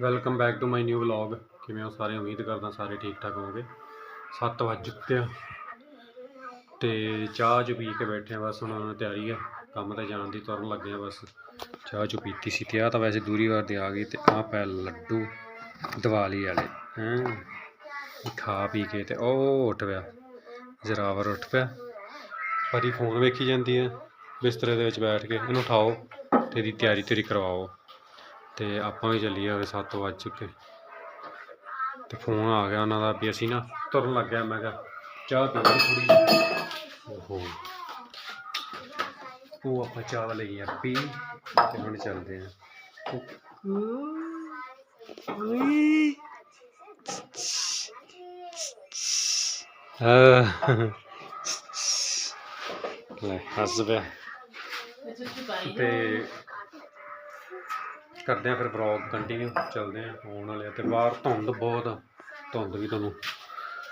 Welcome back to my new vlog ਕਿਵੇਂ ਹੋ ਸਾਰੇ? ਉਮੀਦ ਕਰਦਾ ਸਾਰੇ ਠੀਕ ਠਾਕ ਹੋਵੋਗੇ। 7 ਵੱਜ ਚੁੱਕੇ ਆ ਤੇ ਚਾਹ ਚ ਪੀ ਕੇ ਬੈਠੇ ਆ, ਬਸ ਹੁਣ ਤਿਆਰੀ ਆ। ਕੰਮ ਤੇ ਜਾਣ ਦੀ ਤੁਰਨ ਲੱਗੇ ਆ ਬਸ। ਚਾਹ ਚ ਪੀਤੀ ਸੀ ਤੇ ਆ ਤਾਂ ਵੈਸੇ ਦੂਰੀ ਵਾਰ ਦੇ ਆ ਗਈ ਤੇ ਆ ਪੈ ਲੱਡੂ ਦੀਵਾਲੀ ਵਾਲੇ। ਹੈਂ? ਖਾ ਪੀ ਕੇ ਤੇ ਉਹ ਉੱਠ ਪਿਆ। ਜ਼ਰਾਵਰ ਉੱਠ ਪਿਆ। ਪਰੀ ਫੋਨ ਵੇਖੀ ਜਾਂਦੀ ਹੈ ਬਿਸਤਰੇ ਦੇ ਵਿੱਚ ਬੈਠ ਕੇ। ਇਹਨੂੰ ਉਠਾਓ। ਤੇ ਇਹਦੀ ਤਿਆਰੀ ਤਿਆਰੀ ਕਰਵਾਓ। ਤੇ ਆਪਾਂ ਵੀ ਚੱਲੀਏ ਉਹਦੇ 7 ਵੱਜ ਚੁੱਕੇ। ਤੇ ਫੋਨ ਆ ਗਿਆ ਉਹਨਾਂ ਦਾ ਵੀ ਅਸੀਂ ਨਾ ਤੁਰਨ ਲੱਗਿਆ ਮੈਂ ਕਿਹਾ, ਚਾਹ ਪੀ ਥੋੜੀ ਓਹੋ। ਉਹ ਆਪਾਂ ਚਾਹ ਲਈ ਆ, ਪੀ ਤੇ ਹੁਣ ਚੱਲਦੇ ਆ। ਅਹ ਲੈ, ਹੱਸ ਪਿਆ। ਤੇ ਕਰਦੇ ਆ ਫਿਰ ਵਲੌਗ ਕੰਟੀਨਿਊ ਚੱਲਦੇ ਆ ਆਉਣ ਵਾਲੇ ਆ ਤੇ ਬਾਹਰ ਧੁੰਦ ਬਹੁਤ ਆ। ਧੁੰਦ ਵੀ ਤੁਹਾਨੂੰ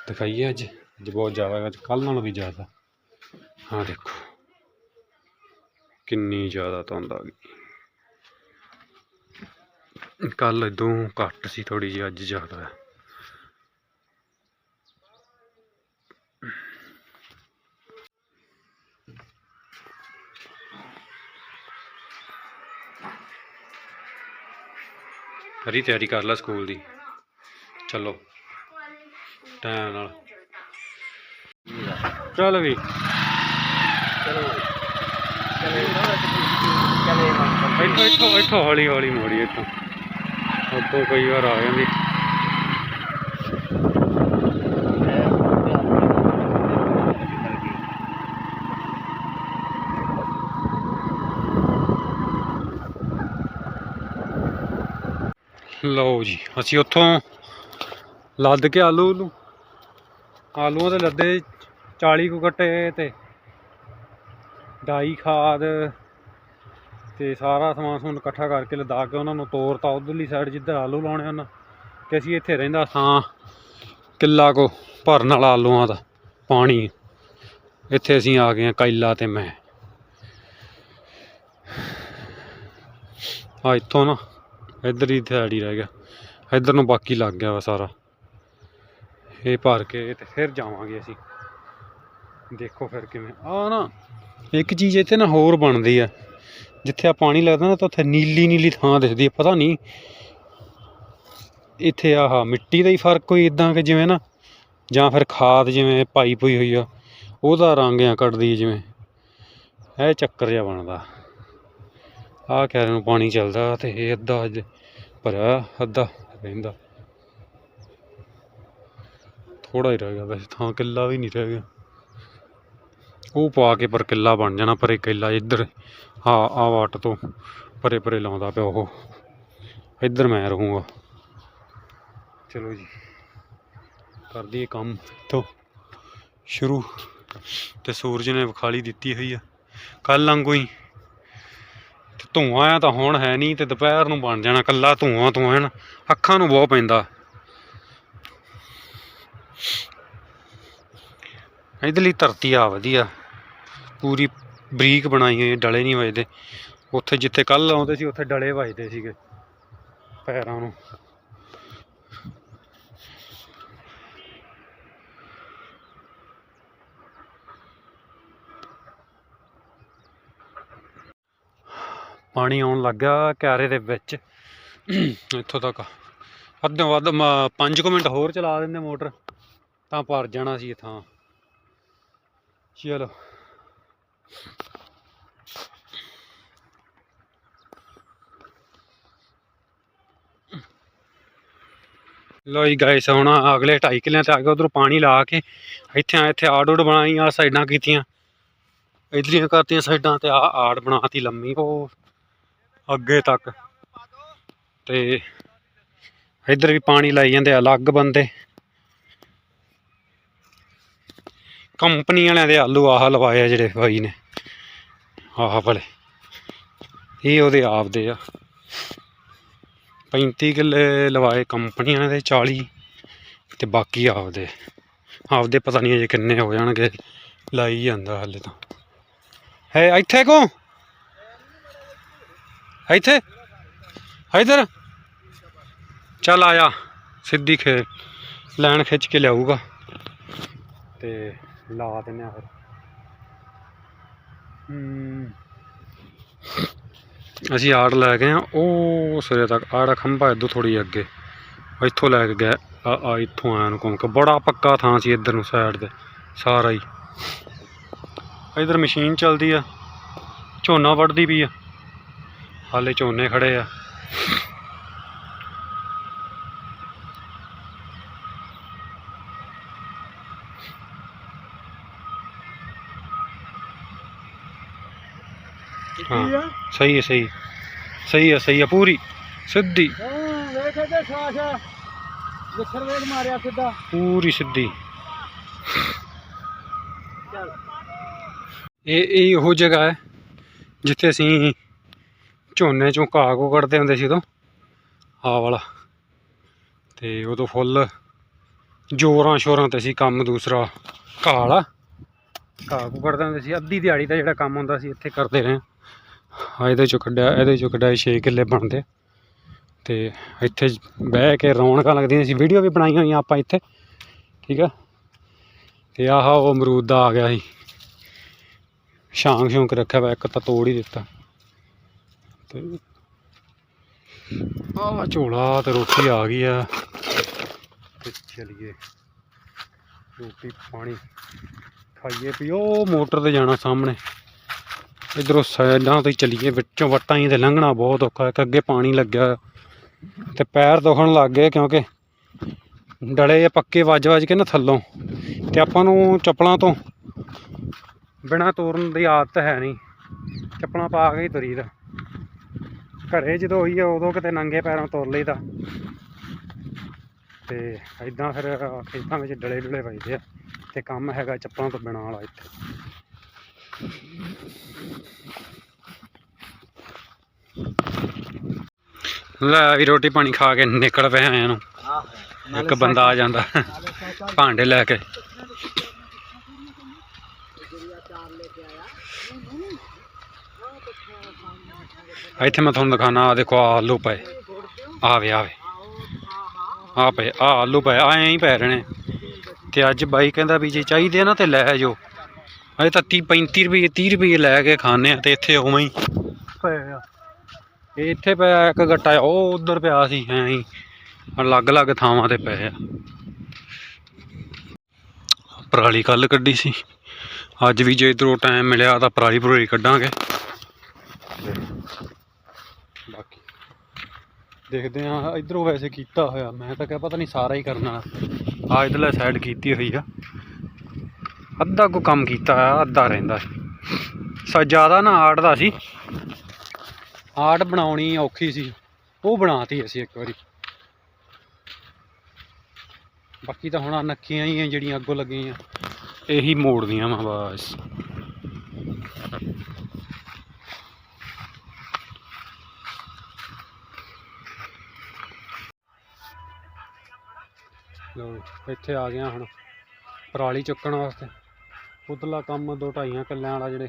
ਦਿਖਾਈਏ ਅੱਜ ਅੱਜ ਬਹੁਤ ਜ਼ਿਆਦਾ ਅੱਜ ਕੱਲ ਨਾਲੋਂ ਵੀ ਜ਼ਿਆਦਾ। ਹਾਂ, ਦੇਖੋ। ਕਿੰਨੀ ਜ਼ਿਆਦਾ ਧੁੰਦ ਆ ਗਈ। ਕੱਲ ਇਦੋਂ ਘੱਟ ਸੀ ਥੋੜੀ ਜਿਹੀ, ਅੱਜ ਜ਼ਿਆਦਾ ਹੈ ਹਰੀ ਤਿਆਰੀ ਕਰ ਲੈ ਸਕੂਲ ਦੀ। ਚਲੋ, ਟਾਈਮ ਨਾਲ। ਚੱਲ ਵੀ। ਇੱਥੋਂ ਇੱਥੋਂ ਹੌਲੀ ਹੌਲੀ ਮੋੜੀ ਇੱਥੋਂ। ਅੱਗੋਂ ਕਈ ਵਾਰ ਆ ਜਾਂਦੀ। ਲਓ ਜੀ, ਅਸੀਂ ਉੱਥੋਂ ਲੱਦ ਕੇ ਆਲੂ ਨੂੰ ਆਲੂਆਂ ਦੇ ਲੱਦੇ 40 ਕੁ ਕੱਟੇ ਤੇ ਡਾਈ ਖਾਦ ਤੇ ਸਾਰਾ ਸਮਾਨ ਸਮੂਨ ਇਕੱਠਾ ਕਰਕੇ ਲਦਾ ਕੇ ਉਹਨਾਂ ਨੂੰ ਤੋਰਤਾ ਉਧਰਲੀ ਸਾਈਡ ਜਿੱਧਰ ਆਲੂ ਲਾਉਣੇ ਹਨ ਤੇ ਅਸੀਂ ਇੱਥੇ ਰਹਿੰਦਾ ਥਾਂ ਕਿੱਲਾ ਕੋ ਭਰਨ ਵਾਲਾ ਆਲੂਆਂ ਦਾ, ਪਾਣੀ। ਇੱਥੇ ਅਸੀਂ ਆ ਗਏ ਹਾਂ ਕੈਲਾ ਤੇ ਮੈਂ। ਆ ਇੱਥੋਂ ਨਾ ਇੱਧਰ ਹੀ ਦਿਹਾੜੀ ਰਹਿ ਗਿਆ। ਇੱਧਰ ਨੂੰ ਬਾਕੀ ਲੱਗ ਗਿਆ ਵਾ ਸਾਰਾ। ਇਹ ਭਰ ਕੇ ਤੇ ਫਿਰ ਜਾਵਾਂਗੇ ਅਸੀਂ। ਦੇਖੋ ਫਿਰ ਕਿਵੇਂ। ਆ ਨਾ, ਇੱਕ ਚੀਜ਼ ਇੱਥੇ ਨਾ ਹੋਰ ਬਣਦੀ ਆ। ਜਿੱਥੇ ਆ ਪਾਣੀ ਲੱਗਦਾ ਨਾ, ਤਾਂ ਉੱਥੇ ਨੀਲੀ ਨੀਲੀ ਥਾਂ ਦਿਖਦੀ ਆ, ਪਤਾ ਨਹੀਂ। ਇੱਥੇ ਆਹ ਮਿੱਟੀ ਦਾ ਹੀ ਫ਼ਰਕ ਕੋਈ ਇਦਾਂ ਕਿ ਜਿਵੇਂ ਨਾ, ਜਾਂ ਫਿਰ ਖਾਦ ਜਿਵੇਂ ਪਾਈ ਪਈ ਹੋਈ ਆ, ਉਹਦਾ ਰੰਗ ਆ ਕੱਢਦੀ ਜਿਵੇਂ। ਇਹ ਚੱਕਰ ਜਿਹਾ ਬਣਦਾ। ਆਹ ਕਹਿ ਨੂੰ ਪਾਣੀ ਚੱਲਦਾ ਤੇ ਇਹ ਅੱਧਾ ਅੱਜ ਭਰਿਆ, ਅੱਧਾ ਰਹਿੰਦਾ। ਥੋੜਾ ਹੀ ਰਹਿ ਗਿਆ ਵੈਸੇ, ਥਾਂ ਕਿੱਲਾ ਵੀ ਨਹੀਂ ਰਹਿ ਗਿਆ। ਉਹ ਪਾ ਕੇ ਪਰ ਕਿੱਲਾ ਬਣ ਜਾਣਾ, ਪਰ ਇਹ ਕਿੱਲਾ ਇੱਧਰ ਆ ਆ ਵਾਟ ਤੋਂ ਪਰੇ ਪਰੇ ਲਾਉਂਦਾ ਪਿਆ ਉਹ। ਇੱਧਰ ਮੈਂ ਰਹੂੰਗਾ। ਚਲੋ ਜੀ ਕਰ ਦਈਏ ਕੰਮ ਤੋਂ ਸ਼ੁਰੂ। ਤੇ ਸੂਰਜ ਨੇ ਵਿਖਾਲੀ ਦਿੱਤੀ ਹੋਈ ਆ। ਕੱਲ ਵਾਂਗੂ ਹੀ ਤੇ ਧੂਆਂ ਆ ਤਾਂ ਹੁਣ ਹੈ ਨਹੀਂ ਤੇ ਦੁਪਹਿਰ ਨੂੰ ਬਣ ਜਾਣਾ ਕੱਲਾ ਧੂਆਂ ਧੂਆਂ ਹੈ ਅੱਖਾਂ ਨੂੰ ਬਹੁਤ ਪੈਂਦਾ। ਇਧਰਲੀ ਧਰਤੀ ਆ ਵਧੀਆ। ਪੂਰੀ ਬਰੀਕ ਬਣਾਈ ਹੋਈ ਡਲੇ ਨਹੀਂ ਵਜਦੇ। ਉੱਥੇ ਜਿੱਥੇ ਕੱਲ ਆਉਂਦੇ ਸੀ, ਉੱਥੇ ਡਲੇ ਵਜਦੇ ਸੀਗੇ। ਪੈਰਾਂ ਨੂੰ। ਪਾਣੀ ਆਉਣ ਲੱਗਾ ਕਿਆਰੇ ਦੇ ਵਿੱਚ। ਇੱਥੋਂ ਤੱਕ। ਅੱਧੇ ਵੱਧ 5 ਮਿੰਟ ਹੋਰ ਚਲਾ ਦਿੰਦੇ ਮੋਟਰ, ਤਾਂ ਭਰ ਜਾਣਾ ਸੀ ਇਹ ਥਾਂ। ਚਲੋ। ਲੋ ਜੀ ਗਾਇਸ ਹੁਣ ਅਗਲੇ 2.5 ਕਿੱਲਿਆਂ ਤੇ ਆ ਕੇ ਉਧਰੋਂ ਪਾਣੀ ਲਾ ਕੇ ਇੱਥੇ ਇੱਥੇ ਆੜ ਉੜ ਬਣਾਈ ਆ ਸਾਈਡਾਂ ਕੀਤੀਆਂ। ਇਧਰਲੀਆਂ ਕਰਤੀਆਂ ਸਾਈਡਾਂ ਤੇ ਆ ਆੜ ਬਣਾਤੀ ਲੰਮੀ, ਉਹ ਅੱਗੇ ਤੱਕ। ਤੇ ਇੱਧਰ ਵੀ ਪਾਣੀ ਲਾਈ ਜਾਂਦੇ ਅਲੱਗ ਬੰਦੇ। ਕੰਪਨੀ ਵਾਲਿਆਂ ਦੇ ਆਲੂ ਆਹ ਲਵਾਏ ਆ ਜਿਹੜੇ ਭਾਈ ਨੇ। ਆਹ ਵਾਲੇ। ਇਹ ਉਹਦੇ ਆਪਦੇ ਆ। 35 ਕਿੱਲੇ ਲਵਾਏ ਕੰਪਨੀ ਵਾਲਿਆਂ ਦੇ 40 ਤੇ ਬਾਕੀ ਆਪਦੇ। ਆਪਦੇ ਪਤਾ ਨਹੀਂ ਅਜੇ ਕਿੰਨੇ ਹੋ ਜਾਣਗੇ। ਲਾਈ ਜਾਂਦਾ ਹਲੇ ਤਾਂ। ਹੈ, ਇੱਥੇ ਕੋ ਇੱਥੇ? ਇਧਰ? ਚੱਲ ਆਇਆ ਸਿੱਧੀ ਖੇ ਲੈਣ ਖਿੱਚ ਕੇ ਲਿਆਊਗਾ। ਤੇ ਲਾ ਦਿੰਨੇ ਆ ਫਿਰ। ਅਸੀਂ ਆੜ ਲੈ ਗਏ ਆ, ਉਹ ਸਿਰੇ ਤੱਕ, ਆੜਾ ਖੰਭਾ ਇਦੋਂ ਥੋੜੀ ਅੱਗੇ। ਇੱਥੋਂ ਲੈ ਕੇ ਗਏ, ਆ ਆ ਇੱਥੋਂ ਆਇਆ ਨੂੰ ਘੁੰਮ ਕੇ ਬੜਾ ਪੱਕਾ ਥਾਂ ਸੀ ਇੱਧਰ ਨੂੰ ਸਾਈਡ ਦੇ ਸਾਰਾ ਹੀ। ਇਧਰ ਮਸ਼ੀਨ ਚੱਲਦੀ ਆ, ਝੋਨਾ ਵੱਢਦੀ ਪਈ ਆ। ਹਾਲੇ ਝੋਨੇ ਖੜੇ ਆ। ਹਾਂ ਸਹੀ ਹੈ ਸਹੀ। ਸਹੀ ਹੈ ਸਹੀ ਹੈ ਪੂਰੀ ਸਿੱਧੀ। ਵੇਖ ਤੇ ਸਾਸ਼ ਵਿਖਰ ਵੇਗ ਮਾਰਿਆ ਸਿੱਧਾ। ਪੂਰੀ ਸਿੱਧੀ। ਇਹ ਇਹ ਉਹ ਜਗ੍ਹਾ ਹੈ ਜਿੱਥੇ ਅਸੀਂ ਝੋਨੇ ਚੋਂ ਘਾਹ ਕੋ ਕੱਢਦੇ ਹੁੰਦੇ ਸੀ ਉਦੋਂ ਆ ਵਾਲਾ। ਤੇ ਉਦੋਂ ਫੁੱਲ ਜੋਰਾਂ ਸ਼ੋਰਾਂ ਤੇ ਸੀ ਕੰਮ ਦੂਸਰਾ ਘਾਹ ਵਾਲਾ। ਘਾਹ ਕੋ ਕੱਢਦੇ ਹੁੰਦੇ ਸੀ। ਅੱਧੀ ਦਿਹਾੜੀ ਦਾ ਜਿਹੜਾ ਕੰਮ ਹੁੰਦਾ ਸੀ, ਇੱਥੇ ਕਰਦੇ ਰਹੇ। ਆ ਇਹਦੇ ਚੋਂ ਕੱਢਿਆ, ਇਹਦੇ ਚੋਂ ਕੱਢਿਆ 6 ਕਿੱਲੇ ਬਣਦੇ। ਤੇ ਇੱਥੇ ਬਹਿ ਕੇ ਰੌਣਕਾਂ ਲੱਗਦੀਆਂ ਸੀ। ਵੀਡੀਓ ਵੀ ਬਣਾਈਆਂ ਹੋਈਆਂ ਆਪਾਂ ਇੱਥੇ, ਠੀਕ ਆ? ਤੇ ਆਹ ਉਹ ਅਮਰੂਦ ਦਾ ਆ ਗਿਆ ਸੀ। ਸ਼ਾਂਗ ਸ਼ੌਂਕ ਰੱਖਿਆ ਵਾ ਇੱਕ ਤਾਂ ਤੋੜ ਹੀ ਦਿੱਤਾ। ਤੇ ਆਹ ਝੋਲਾ ਤੇ ਰੋਟੀ ਆ ਗਈ ਆ। ਤੇ ਚਲੀਏ। ਰੋਟੀ ਪਾਣੀ ਖਾਈਏ ਪੀਓ ਮੋਟਰ ਤੇ ਜਾਣਾ ਸਾਹਮਣੇ। ਇਧਰੋਂ ਸਾਈਡਾਂ ਤੋਂ ਹੀ ਚਲੀਏ, ਵਿੱਚੋਂ ਵੱਟਾਂ ਹੀ ਤੇ ਲੰਘਣਾ ਬਹੁਤ ਔਖਾ ਇੱਕ ਅੱਗੇ ਪਾਣੀ ਲੱਗਿਆ ਹੋਇਆ। ਤੇ ਪੈਰ ਦੁਖਣ ਲੱਗ ਗਏ ਕਿਉਂਕਿ ਡਲੇ ਜਿਹੇ ਪੱਕੇ ਵੱਜ ਵੱਜ ਕੇ ਨਾ ਥੱਲੋਂ। ਤੇ ਆਪਾਂ ਨੂੰ ਚੱਪਲਾਂ ਤੋਂ ਬਿਨਾਂ ਤੋਰਨ ਦੀ ਆਦਤ ਹੈ ਨਹੀਂ। ਚੱਪਲਾਂ ਪਾ ਕੇ ਹੀ ਤੁਰੀਦਾ। ਘਰੇ ਜਦੋਂ ਹੋਈ ਆ ਉਦੋਂ ਕਿਤੇ ਨੰਗੇ ਪੈਰਾਂ ਤੁਰ ਲਈਦਾ। ਤੇ ਐਦਾਂ ਫਿਰ ਖੇਤਾਂ ਵਿੱਚ ਡਲੇ ਡੁਲੇ ਵੱਜਦੇ ਆ ਤੇ ਕੰਮ ਹੈਗਾ ਚੱਪਲਾਂ ਤੋਂ ਬਿਨਾਂ ਵਾਲਾ ਇੱਥੇ। ਲੈ ਵੀ ਰੋਟੀ ਪਾਣੀ ਖਾ ਕੇ ਨਿਕਲ ਪਏ ਆਇਆ ਨੂੰ ਇੱਕ ਬੰਦਾ ਆ ਜਾਂਦਾ ਭਾਂਡੇ ਲੈ ਕੇ। ਇੱਥੇ ਮੈਂ ਤੁਹਾਨੂੰ ਦਿਖਾਣਾ ਆ ਦੇਖੋ, ਆਹ ਆਲੂ ਪਏ। ਆਵੇ ਆਵੇ ਆ ਪਏ ਆ ਆਲੂ ਪਏ ਆ ਐਂ ਹੀ ਪੈ ਰਹੇ ਨੇ। ਤੇ ਅੱਜ ਬਾਈ ਕਹਿੰਦਾ ਵੀ ਜੇ ਚਾਹੀਦੇ ਆ ਨਾ ਤੇ ਲੈ ਜਾਓ ਅਜੇ ਤਾਂ 30 35 ਰੁਪਏ 30 ਰੁਪਏ ਲੈ ਕੇ ਖਾਣੇ ਆ ਤੇ ਇੱਥੇ ਉਵੇਂ ਹੀ ਪਏ ਆ। ਇਹ ਇੱਥੇ ਪਿਆ ਇੱਕ ਗੱਟਾ, ਉਹ ਉਧਰ ਪਿਆ ਸੀ, ਐਂ ਹੀ। ਅਲੱਗ-ਅਲੱਗ ਥਾਵਾਂ ਤੇ ਪਏ ਆ। ਪਰਾਲੀ ਕੱਲ ਕੱਢੀ ਸੀ। ਅੱਜ ਵੀ ਜੇ ਇਧਰੋਂ ਟਾਈਮ ਮਿਲਿਆ ਤਾਂ ਪਰਾਲੀ ਪਰੋਲੀ ਕੱਢਾਂਗੇ ਤੇ ਬਾਕੀ ਦੇਖਦੇ ਆ ਇਧਰੋਂ ਵੈਸੇ ਕੀਤਾ ਹੋਇਆ, ਮੈਂ ਤਾਂ ਕਿਹਾ ਪਤਾ ਨਹੀਂ ਸਾਰਾ ਹੀ ਕਰਨਾ ਆ ਇਧਰਲੇ ਸਾਈਡ ਕੀਤੀ ਹੋਈ ਆ। ਅੱਧਾ ਕੋ ਕੰਮ ਕੀਤਾ, ਅੱਧਾ ਰਹਿੰਦਾ। ਸਾ, ਜ਼ਿਆਦਾ ਨਾ ਆਰਟ ਦਾ ਸੀ। ਆਰਟ ਬਣਾਉਣੀ ਔਖੀ ਸੀ। ਉਹ ਬਣਾਤੀ ਅਸੀਂ ਇੱਕ ਵਾਰੀ। ਬਾਕੀ ਤਾਂ ਹੁਣ ਨੱਕੀਆਂ ਹੀ ਆ ਜਿਹੜੀਆਂ ਅੱਗੋਂ ਲੱਗੀਆਂ। ਇਹੀ ਮੋੜਦੀਆਂ ਵਾ, ਬਸ। ਲਓ ਇੱਥੇ ਆ ਗਿਆ ਹੁਣ ਪਰਾਲੀ ਚੁੱਕਣ ਵਾਸਤੇ। ਉਧਰਲਾ ਕੰਮ ਦੋ ਢਾਈਆਂ ਕਿੱਲਿਆਂ ਵਾਲਾ ਜਿਹੜੇ।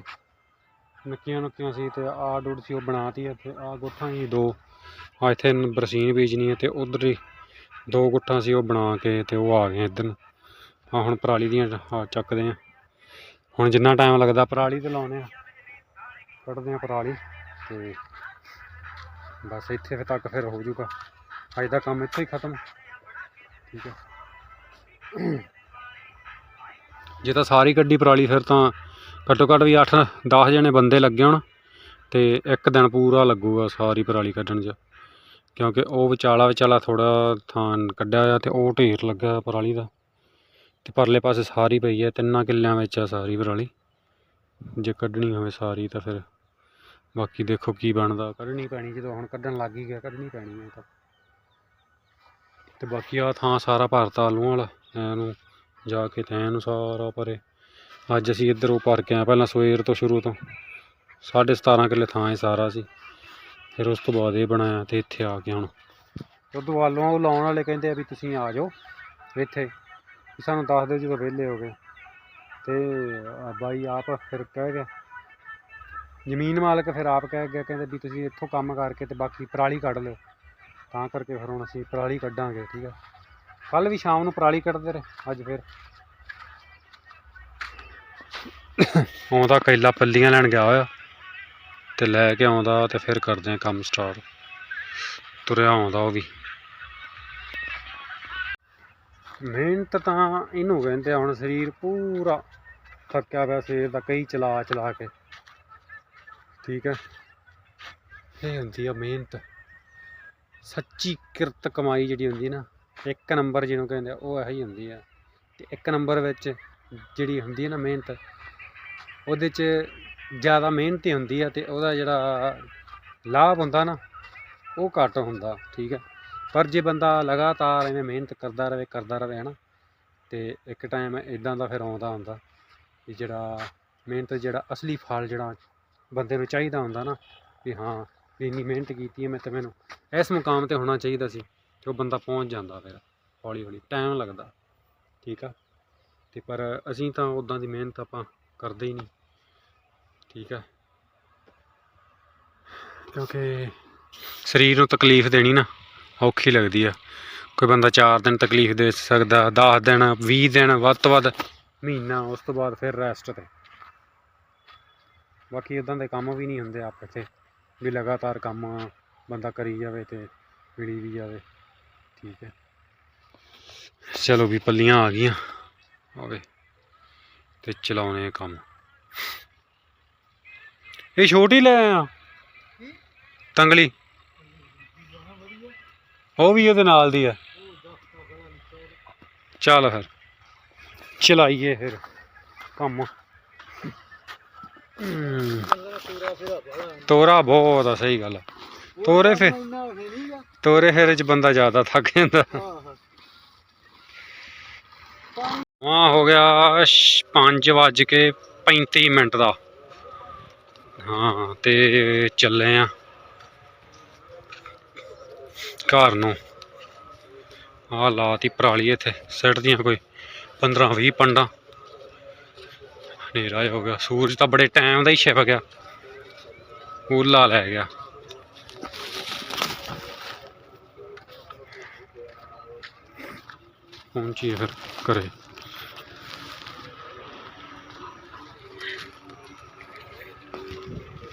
ਨਿੱਕੀਆਂ ਨੁੱਕੀਆਂ ਸੀ ਤੇ ਆ ਡੁੱਡ ਸੀ ਉਹ ਬਣਾਤੀ ਆ ਤੇ ਆ ਗੁੱਠਾਂ ਹੀ ਦੋ। ਆ ਇੱਥੇ ਬਰਸੀਨ ਬੀਜਣੀ ਹੈ ਤੇ ਉਧਰ ਹੀ ਦੋ ਗੁੱਠਾਂ ਸੀ ਉਹ ਬਣਾ ਕੇ ਤੇ ਉਹ ਆ ਗਏ ਇੱਧਰ ਨੂੰ। ਆ ਹੁਣ ਪਰਾਲੀ ਦੀਆਂ ਆ ਚੱਕਦੇ ਆ। ਹੁਣ ਜਿੰਨਾ ਟਾਈਮ ਲੱਗਦਾ ਪਰਾਲੀ ਤੇ ਲਾਉਨੇ ਆ, ਕੱਢਦੇ ਆ ਪਰਾਲੀ ਤੇ ਬਸ ਇੱਥੇ ਫਿਰ ਤੱਕ ਫਿਰ ਹੋ ਜੂਗਾ। ਅੱਜ ਦਾ ਕੰਮ ਇੱਥੇ ਹੀ ਖਤਮ, ਠੀਕ ਹੈ ਜੇ ਤਾਂ ਸਾਰੀ ਗੱਡੀ ਪਰਾਲੀ ਫਿਰ ਤਾਂ ਘੱਟੋ ਘੱਟ ਵੀ 8 10 ਜਣੇ ਬੰਦੇ ਲੱਗੇ ਹੋਣ ਤੇ ਇੱਕ ਦਿਨ ਪੂਰਾ ਲੱਗੂਗਾ ਸਾਰੀ ਪਰਾਲੀ ਕੱਢਣ 'ਚ। ਕਿਉਂਕਿ ਉਹ ਵਿਚਾਲਾ ਵਿਚਾਲਾ ਥੋੜਾ ਥਾਂ ਕੱਢਿਆ ਹੋਇਆ ਤੇ ਉਹ ਢੇਰ ਲੱਗਾ ਹੋਇਆ ਪਰਾਲੀ ਦਾ। ਤੇ ਪਰਲੇ ਪਾਸੇ ਸਾਰੀ ਪਈ ਹੈ, ਤਿੰਨਾਂ ਕਿੱਲਿਆਂ ਵਿੱਚ ਆ ਸਾਰੀ ਪਰਾਲੀ। ਜੇ ਕੱਢਣੀ ਹੋਵੇ ਸਾਰੀ ਤਾਂ ਫਿਰ ਬਾਕੀ ਦੇਖੋ ਕੀ ਬਣਦਾ। ਕੱਢਣੀ ਪੈਣੀ ਜਦੋਂ ਹੁਣ ਕੱਢਣ ਲੱਗ ਹੀ ਗਿਆ, ਕੱਢਣੀ ਪੈਣੀ ਹੈ ਤਾਂ। ਤੇ ਬਾਕੀ ਆ ਥਾਂ ਸਾਰਾ ਭਰਤਾ ਆਲੂਆਂ ਵਾਲਾ। ਐਨੂੰ ਜਾ ਕੇ ਤੇ ਨੂੰ ਸਾਰਾ ਪਰੇ। ਅੱਜ ਅਸੀਂ ਇੱਧਰੋਂ ਭਰ ਕੇ ਆਏ, ਪਹਿਲਾਂ ਸਵੇਰ ਤੋਂ ਸ਼ੁਰੂ ਤੋਂ। ਸਾਢੇ 17 ਕਿੱਲੇ ਥਾਂ ਹੀ ਸਾਰਾ ਸੀ। ਫਿਰ ਉਸ ਤੋਂ ਬਾਅਦ ਇਹ ਬਣਾਇਆ ਤੇ ਇੱਥੇ ਆ ਕੇ ਹੁਣ। ਉਦੋਂ ਆਲੂਆਂ ਉਹ ਲਾਉਣ ਵਾਲੇ ਕਹਿੰਦੇ ਆ ਵੀ ਤੁਸੀਂ ਆ ਜਾਓ ਇੱਥੇ। ਸਾਨੂੰ ਦੱਸ ਦਿਓ ਜਦੋਂ ਵਿਹਲੇ ਹੋ ਗਏ। ਤੇ ਬਾਈ ਆਪ ਫਿਰ ਕਹਿ ਗਿਆ। ਜ਼ਮੀਨ ਮਾਲਕ ਫਿਰ ਆਪ ਕਹਿ ਗਿਆ, ਕਹਿੰਦੇ ਵੀ ਤੁਸੀਂ ਇੱਥੋਂ ਕੰਮ ਕਰਕੇ ਤੇ ਬਾਕੀ ਪਰਾਲੀ ਕੱਢ ਲਿਓ। ਤਾਂ ਕਰਕੇ ਫਿਰ ਹੁਣ ਅਸੀਂ ਪਰਾਲੀ ਕੱਢਾਂਗੇ, ਠੀਕ ਆ। ਕੱਲ ਵੀ ਸ਼ਾਮ ਨੂੰ ਪਰਾਲੀ ਕੱਢਦੇ ਰਹੇ ਅੱਜ ਫਿਰ। ਆਉਂਦਾ ਕੈਲਾ ਪੱਲੀਆਂ ਲੈਣ ਗਿਆ ਹੋਇਆ ਤੇ ਲੈ ਕੇ ਆਉਂਦਾ ਤੇ ਫਿਰ ਕਰਦੇ ਆ ਕੰਮ ਸਟਾਰਟ ਤੁਰਿਆ ਆਉਂਦਾ ਉਹ ਵੀ। ਮਿਹਨਤ ਤਾਂ ਇਹਨੂੰ ਕਹਿੰਦੇ ਹੁਣ ਸਰੀਰ ਪੂਰਾ ਥੱਕਿਆ ਪਿਆ ਸਵੇਰ ਦਾ ਕਈ ਚਲਾ ਚਲਾ ਕੇ। ਠੀਕ ਹੈ। ਇਹ ਹੁੰਦੀ ਆ ਮਿਹਨਤ। ਸੱਚੀ ਕਿਰਤ ਕਮਾਈ ਜਿਹੜੀ ਹੁੰਦੀ ਨਾ ਇੱਕ ਨੰਬਰ ਜਿਹਨੂੰ ਕਹਿੰਦੇ ਆ, ਉਹ ਇਹੀ ਹੁੰਦੀ ਆ। ਤੇ ਇੱਕ ਨੰਬਰ ਵਿੱਚ ਜਿਹੜੀ ਹੁੰਦੀ ਹੈ ਨਾ ਮਿਹਨਤ, ਉਹਦੇ 'ਚ ਜ਼ਿਆਦਾ ਮਿਹਨਤ ਹੀ ਹੁੰਦੀ ਆ ਤੇ ਉਹਦਾ ਜਿਹੜਾ ਲਾਭ ਹੁੰਦਾ ਨਾ, ਉਹ ਘੱਟ ਹੁੰਦਾ, ਠੀਕ ਹੈ ਪਰ ਜੇ ਬੰਦਾ ਲਗਾਤਾਰ ਐਵੇਂ ਮਿਹਨਤ ਕਰਦਾ ਰਹੇ ਕਰਦਾ ਰਹੇ, ਹਨਾ, ਤੇ ਇੱਕ ਟਾਈਮ ਇਦਾਂ ਦਾ ਫਿਰ ਆਉਂਦਾ ਹੁੰਦਾ ਵੀ ਜਿਹੜਾ ਮਿਹਨਤ ਜਿਹੜਾ ਅਸਲੀ ਫਲ ਜਿਹੜਾ ਬੰਦੇ ਨੂੰ ਚਾਹੀਦਾ ਹੁੰਦਾ ਨਾ, ਵੀ ਹਾਂ ਇੰਨੀ ਮਿਹਨਤ ਕੀਤੀ ਹੈ ਮੈਂ ਤੇ ਮੈਨੂੰ, ਇਸ ਮੁਕਾਮ ਤੇ ਹੋਣਾ ਚਾਹੀਦਾ ਸੀ। ਤੇ ਉਹ ਬੰਦਾ ਪਹੁੰਚ ਜਾਂਦਾ ਫਿਰ, ਹੌਲੀ ਹੌਲੀ ਟਾਈਮ ਲੱਗਦਾ, ਠੀਕ ਆ? ਤੇ ਪਰ ਅਸੀਂ ਤਾਂ ਉਦਾਂ ਦੀ ਮਿਹਨਤ ਆਪਾਂ ਕਰਦੇ ਹੀ ਨਹੀਂ, ਠੀਕ ਆ? ਕਿਉਂਕਿ ਸਰੀਰ ਨੂੰ ਤਕਲੀਫ ਦੇਣੀ ਨਾ ਔਖੀ ਲੱਗਦੀ ਆ। ਕੋਈ ਬੰਦਾ 4 ਦਿਨ ਤਕਲੀਫ ਦੇ ਸਕਦਾ 10 ਦਿਨ 20 ਦਿਨ, ਵੱਧ ਤੋਂ ਵੱਧ ਮਹੀਨਾ, ਉਸ ਤੋਂ ਬਾਅਦ ਫਿਰ ਰੈਸਟ ਤੇ। ਬਾਕੀ ਇਦਾਂ ਦੇ ਕੰਮ ਵੀ ਨਹੀਂ ਹੁੰਦੇ ਆਪੇ ਤੇ ਵੀ ਲਗਾਤਾਰ ਕੰਮ ਬੰਦਾ ਕਰੀ ਜਾਵੇ ਤੇ ਮਿਲੀ ਵੀ ਜਾਵੇ। ਠੀਕ ਹੈ। ਚਲੋ ਵੀ ਪੱਲੀਆਂ ਆ ਗਈਆਂ। ਹੋਵੇ ਤੇ ਚਲਾਉਣੇ ਆ ਕੰਮ। ਇਹ ਛੋਟੀ ਲੈ ਆ ਤੰਗਲੀ। ਉਹ ਵੀ ਉਹਦੇ ਨਾਲ ਦੀ ਆ। ਚੱਲ ਫਿਰ, ਚਲਾਈਏ ਫਿਰ ਕੰਮ। ਤੋਰਾ ਬਹੁਤ ਆ, ਸਹੀ ਗੱਲ ਆ। ਤੋਰੇ ਫਿਰ ਤੋਰੇ ਫੇਰੇ ਚ ਬੰਦਾ ਜ਼ਿਆਦਾ ਥੱਕ ਜਾਂਦਾ। ਹਾਂ, ਹੋ ਗਿਆ 5 ਵੱਜ ਕੇ 35 ਮਿੰਟ ਦਾ। ਹਾਂ, ਤੇ ਚੱਲੇ ਆ। ਘਰ ਨੂੰ। ਆ ਲਾਤੀ ਪਰਾਲੀ ਇੱਥੇ, ਸਿੱਟ ਦੀਆਂ ਕੋਈ 15 20 ਪੰਡਾਂ। ਹਨੇਰਾ ਜਿਹਾ ਹੋ ਗਿਆ। ਸੂਰਜ ਤਾਂ ਬੜੇ ਟਾਈਮ ਦਾ ਹੀ ਛਿਪ ਗਿਆ। ਉਲਾ ਲੈ ਗਿਆ। ਪਹੁੰਚੀਏ ਫਿਰ ਘਰੇ।